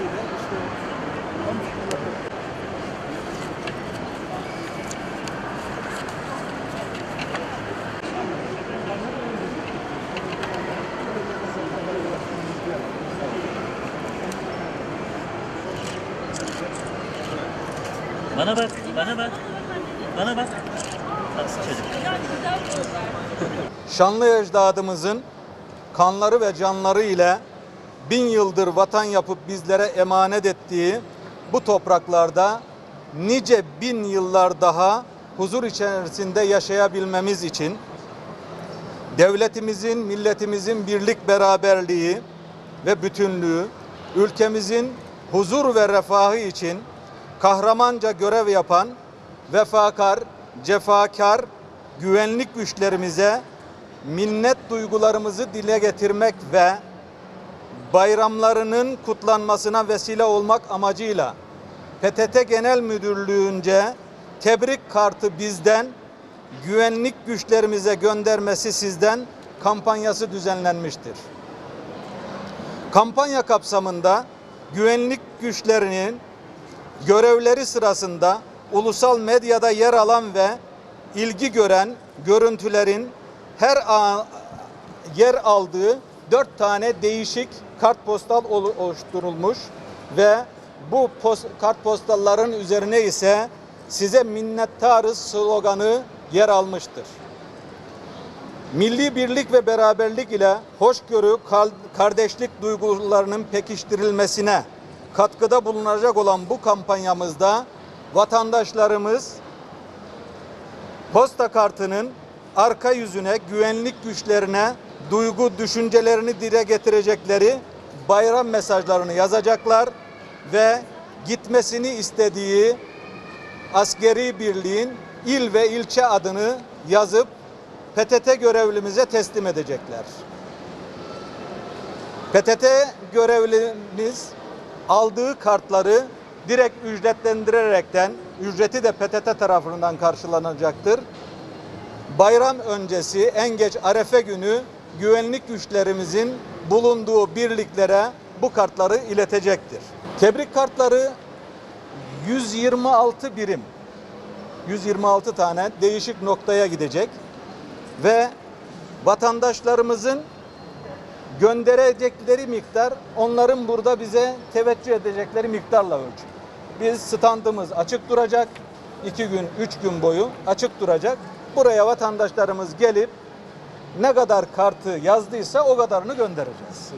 işte Bana bak, bana bak. Bana bak. Tatlı çocuk. Şanlı ecdadımızın kanları ve canları ile bin yıldır vatan yapıp bizlere emanet ettiği bu topraklarda nice bin yıllar daha huzur içerisinde yaşayabilmemiz için devletimizin, milletimizin birlik beraberliği ve bütünlüğü, ülkemizin huzur ve refahı için kahramanca görev yapan vefakar, cefakar güvenlik güçlerimize minnet duygularımızı dile getirmek ve bayramlarının kutlanmasına vesile olmak amacıyla PTT Genel Müdürlüğü'nce tebrik kartı bizden, güvenlik güçlerimize göndermesi sizden kampanyası düzenlenmiştir. Kampanya kapsamında güvenlik güçlerinin görevleri sırasında ulusal medyada yer alan ve ilgi gören görüntülerin her an yer aldığı dört tane değişik kartpostal olu- oluşturulmuş ve bu pos- kartpostalların üzerine ise size minnettarız sloganı yer almıştır. Milli birlik ve beraberlik ile hoşgörü, kardeşlik duygularının pekiştirilmesine katkıda bulunacak olan bu kampanyamızda vatandaşlarımız posta kartının arka yüzüne güvenlik güçlerine duygu düşüncelerini dile getirecekleri bayram mesajlarını yazacaklar ve gitmesini istediği askeri birliğin il ve ilçe adını yazıp PTT görevlimize teslim edecekler. PTT görevlimiz aldığı kartları direkt ücretlendirerekten ücreti de PTT tarafından karşılanacaktır. Bayram öncesi en geç Arefe günü güvenlik güçlerimizin bulunduğu birliklere bu kartları iletecektir. Tebrik kartları 126 birim 126 tane değişik noktaya gidecek ve vatandaşlarımızın gönderecekleri miktar onların burada bize teveccüh edecekleri miktarla ölçü. Biz standımız açık duracak. iki gün, üç gün boyu açık duracak. Buraya vatandaşlarımız gelip ne kadar kartı yazdıysa o kadarını göndereceğiz.